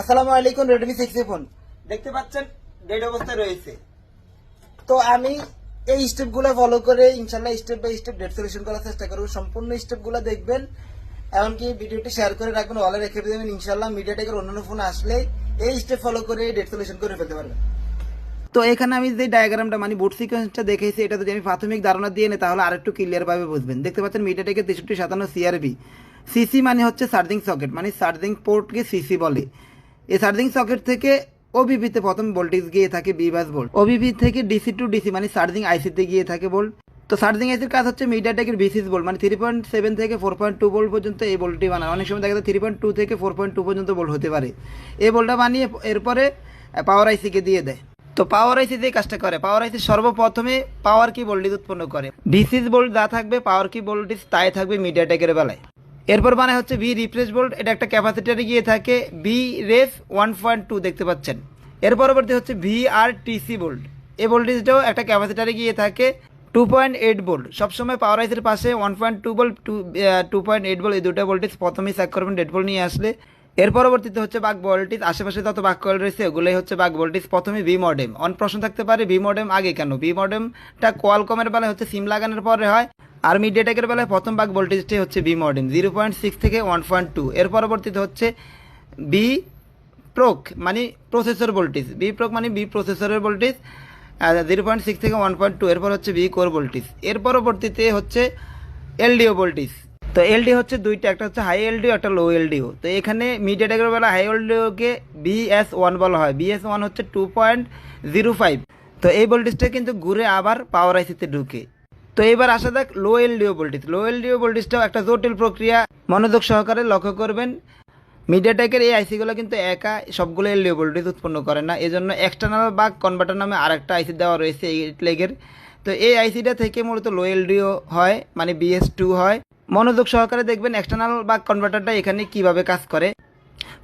আসসালামু আলাইকুম Redmi six phone দেখতে পাচ্ছেন ডেড অবস্থায় রয়েছে। তো আমি এই স্টেপগুলো ফলো করে ইনশাল্লাহ step by step dead solution করার চেষ্টা করব। সম্পূর্ণ স্টেপগুলো দেখবেন এমনকি ভিডিওটি শেয়ার করে রাখবেন ওয়ালে রেখে দেবেন ইনশাল্লাহ মিডিয়াটেকের অন্যান্য ফোন আসলে এই স্টেপ ফলো করে ডেট সলিউশন করে ফেলতে পারবেন। তো এখানে আমি যে ডায়াগ্রামটা মানে বুট সিকোয়েন্সটা দেখেছি এটা যদি আমি প্রাথমিক ধারণা দিয়ে নিই তাহলে আরেকটু ক্লিয়ার ভাবে বুঝবেন। দেখতে পাচ্ছেন মিডিয়াটেকের তেষট্টি সাতান্ন সিআরবি সিসি মানে হচ্ছে চার্জিং সকেট মানে চার্জিং পোর্টকে সিসি বলে। এই চার্জিং সকেট থেকে ওবিপিতে প্রথম ভোল্টেজ গিয়ে থাকে B bus volt O B P থেকে ডিসি টু ডিসি মানে চার্জিং আইসিতে গিয়ে থাকে ভোল্ট তো চার্জিং আইসির কাজ হচ্ছে মিডিয়াটেকের বিসিস ভোল্ট মানে থ্রি পয়েন্ট সেভেন থেকে ফোর পয়েন্ট টু ভোল্ট পর্যন্ত এই ভোল্টটি বানায়। অনেক সময় দেখা যায় থ্রি পয়েন্ট টু থেকে ফোর পয়েন্ট টু পর্যন্ত ভোল্ট হতে পারে। এই ভোল্টটা বানিয়ে এরপরে পাওয়ার আইসিকে দিয়ে দেয়। তো পাওয়ার আইসি যে কাজটা করে। পাওয়ার আইসি সর্বপ্রথমে পাওয়ার কি ভোল্টেজ উৎপন্ন করে। ভিসিস ভোল্ট যা থাকবে পাওয়ার কি ভোল্টেজ তাই থাকবে মিডিয়াটেকের বেলায়। এরপর মানে হচ্ছে ভি রিফ্রেশ ভোল্ট এটা একটা ক্যাপাসিটারে গিয়ে থাকে ভি রেস ওয়ান পয়েন্ট টু দেখতে পাচ্ছেন। এর পরবর্তী হচ্ছে ভি আর টিসি ভোল্ট এই ভোল্টেজটাও একটা ক্যাপাসিটারে গিয়ে থাকে টু পয়েন্ট এইট ভোল্ট সবসময় পাওয়ার আইসের পাশে one point two volt two two point eight volt এই দুটো ভোল্টেজ প্রথমেই চেক করবেন ডেড ভোল্ট নিয়ে আসলে। এর পরবর্তীতে হচ্ছে বাঘ ভোল্টেজ আশেপাশে যত বাঘ কয়েল রয়েছে, ওগুলোই হচ্ছে বাঘ ভোল্টেজ প্রথমে ভি মডেম অন প্রশ্ন থাকতে পারে ভি মডেম আগে কেন? ভি মডেমটা কোয়ালকমের বেলায় হচ্ছে সিম লাগানোর পরে হয়। আর মিডিয়াটেকের বেলায় প্রথম বাক ভোল্টেজটি হচ্ছে B modem zero point six থেকে ওয়ান পয়েন্ট টু এর পরবর্তীতে হচ্ছে বি প্রোক মানে প্রসেসর ভোল্টেজ বি প্রোক মানে বি প্রসেসরের ভোল্টেজ জিরো পয়েন্ট সিক্স থেকে ওয়ান পয়েন্ট টু এরপর হচ্ছে বি কোর ভোল্টেজ এর পরবর্তীতে হচ্ছে এলডিও ভোল্টেজ তো এলডি হচ্ছে দুইটা, একটা হচ্ছে হাই এলডিও একটা লো এলডিও তো এখানে মিডিয়াটেকের বেলা হাই এলডিওকে বিএস ওয়ান বলা হয়। বিএস ওয়ান হচ্ছে টু পয়েন্ট জিরো ফাইভ তো এই ভোল্টেজটা কিন্তু ঘুরে আবার পাওয়ার আইসিতে ঢুকে। তো এবার আসা যাক low LDO voltage low LDO ভোল্টেজটাও একটা জটিল প্রক্রিয়া। মনোযোগ সহকারে লক্ষ্য করবেন মিডিয়াটেকের এই আইসিগুলো কিন্তু একা সবগুলো এলডিও ভোল্টেজ উৎপন্ন করে না। এজন্য এক্সটার্নাল বা কনভার্টার নামে আরেকটা আইসি দেওয়া রয়েছে এইট লেগের তো এই আইসিটা থেকে মূলত লো এলডিও হয় মানে বিএস টু হয়। মনোযোগ সহকারে দেখবেন এক্সটার্নাল বা কনভার্টারটা এখানে কীভাবে কাজ করে।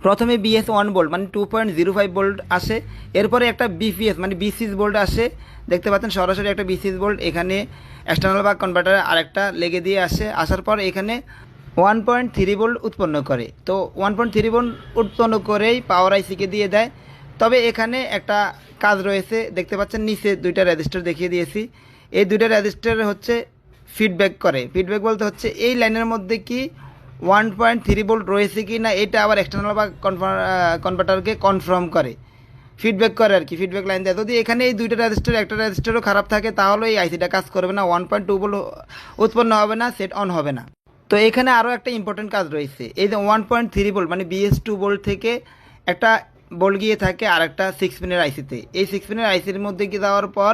প্রথমে বিএস ওয়ান বোল্ট মানে two point zero five volt আসে। এরপরে একটা বিপিএস মানে বিসিস ভোল্ট আসে। দেখতে পাচ্ছেন সরাসরি একটা বিসিস ভোল্ট এখানে এক্সটার্নাল বা কনভার্টারে আরেকটা লেগে দিয়ে আসে, আসার পর এখানে ওয়ান পয়েন্ট থ্রি ভোল্ট উৎপন্ন করে। তো ওয়ান পয়েন্ট থ্রি ভোল্ট উৎপন্ন করেই পাওয়ার আইসিকে দিয়ে দেয়। তবে এখানে একটা কাজ রয়েছে, দেখতে পাচ্ছেন নিচে দুইটা রেজিস্টার দেখিয়ে দিয়েছি। এই দুইটা রেজিস্টার হচ্ছে ফিডব্যাক করে। ফিডব্যাক বলতে হচ্ছে এই লাইনের মধ্যে কি ওয়ান পয়েন্ট থ্রি ভোল্ট রয়েছে কি না এটা আবার এক্সটার্নাল বা কনভার্টারকে কনফার্ম করে। ফিডব্যাক করে আর কি ফিডব্যাক লাইন দেয়। যদি এখানে এই দুইটা রেজিস্টার একটা রেজিস্টারও খারাপ থাকে, তাহলে এই আইসিটা কাজ করবে না। ওয়ান পয়েন্ট টু উৎপন্ন হবে না সেট অন হবে না। তো এখানে আরও একটা ইম্পর্টেন্ট কাজ রয়েছে। এই যে ওয়ান পয়েন্ট থ্রি ভোল্ট মানে বিএস টু ভোল্ট থেকে একটা বোল্ট গিয়ে থাকে আর একটা সিক্স পিনের আইসিতে এই সিক্স পিনের আইসির মধ্যে গিয়ে যাওয়ার পর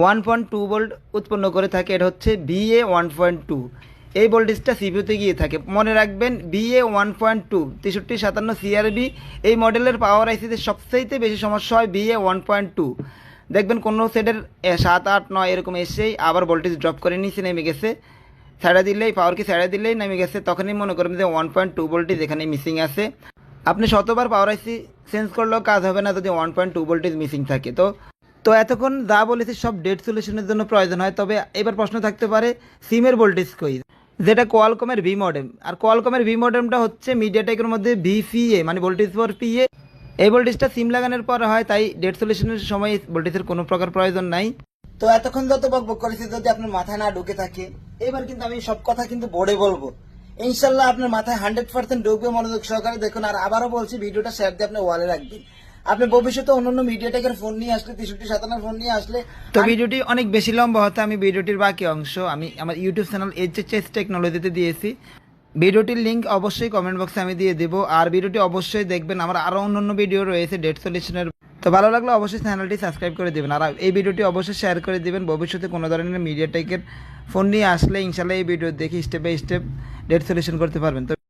ওয়ান পয়েন্ট টু বোল্ট উৎপন্ন করে থাকে, এটা হচ্ছে বিএ ওয়ান পয়েন্ট টু এই ভোল্টেজটা সিপিউতে গিয়ে থাকে। মনে রাখবেন বিএ ওয়ান পয়েন্ট টু তেষট্টি, সাতান্ন সিআরবি এই মডেলের পাওয়ার আইসিতে সবচাইতে বেশি সমস্যা হয় বিএ ওয়ান পয়েন্ট টু দেখবেন কোনো সেটের সাত, আট, নয় এরকম এসেই আবার ভোল্টেজ ড্রপ করে নিচে নেমে গেছে। ছেড়ে দিলেই পাওয়ার কি ছেড়ে দিলেই নেমে গেছে। তখনই মনে করবেন যে ওয়ান পয়েন্ট টু ভোল্টেজ এখানে মিসিং আছে। আপনি শতবার পাওয়ার আইসি চেঞ্জ করলেও কাজ হবে না যদি one point two voltage missing থাকে। তো তো এতক্ষণ যা বলেছি সব ডেট সলিউশনের জন্য প্রয়োজন হয়। তবে এবার প্রশ্ন থাকতে পারে, সিমের ভোল্টেজ কই? যেটা কোয়ালকমের ভি মডেম আর কোয়ালকমের ভি মডেমটা হচ্ছে মিডিয়াটেকের মধ্যে ভিপিএ মানে ভোল্টেজ ফর পিএ এই ভোল্টেজটা সিম লাগানোর পর হয়, তাই ডেট সলিউশনের সময় ভোল্টেজের কোনো প্রকার প্রয়োজন নাই। তো এতক্ষণ যত বকবক করেছি, যদি আপনার মাথায় না ঢুকে থাকে, এবার কিন্তু আমি সব কথা কিন্তু বোর্ডে বলব। ইনশাল্লাহ আপনার মাথায় হান্ড্রেড পার্সেন্ট ঢুকবে মনোযোগ সহকারে। দেখুন, আর আবারও বলছি, ভিডিওটা শেয়ার দিয়ে আপনি ওয়ালে রাখবেন। আপনি ভবিষ্যতে অন্যান্য মিডিয়াটেকের ফোন নিয়ে আসলে তেষট্টি সাতান্ন ফোন নিয়ে আসলে তো ভিডিওটি অনেক বেশি লম্বা হতে আমি ভিডিওটির বাকি অংশ আমি আমার ইউটিউব চ্যানেল এইচএচএস টেকনোলজিতে দিয়েছি। ভিডিওটির লিঙ্ক অবশ্যই কমেন্ট বক্সে আমি দিয়ে দেবো। আর ভিডিওটি অবশ্যই দেখবেন আমার আরও অন্যান্য ভিডিও রয়েছে ডেট সলিউশনের তো ভালো লাগলে অবশ্যই চ্যানেলটি সাবস্ক্রাইব করে দেবেন। আর এই ভিডিওটি অবশ্যই শেয়ার করে দেবেন। ভবিষ্যতে কোনো ধরনের মিডিয়া টেকের ফোন নিয়ে আসলে ইনশাল্লাহ এই ভিডিও দেখে step by step dead solution করতে পারবেন। তো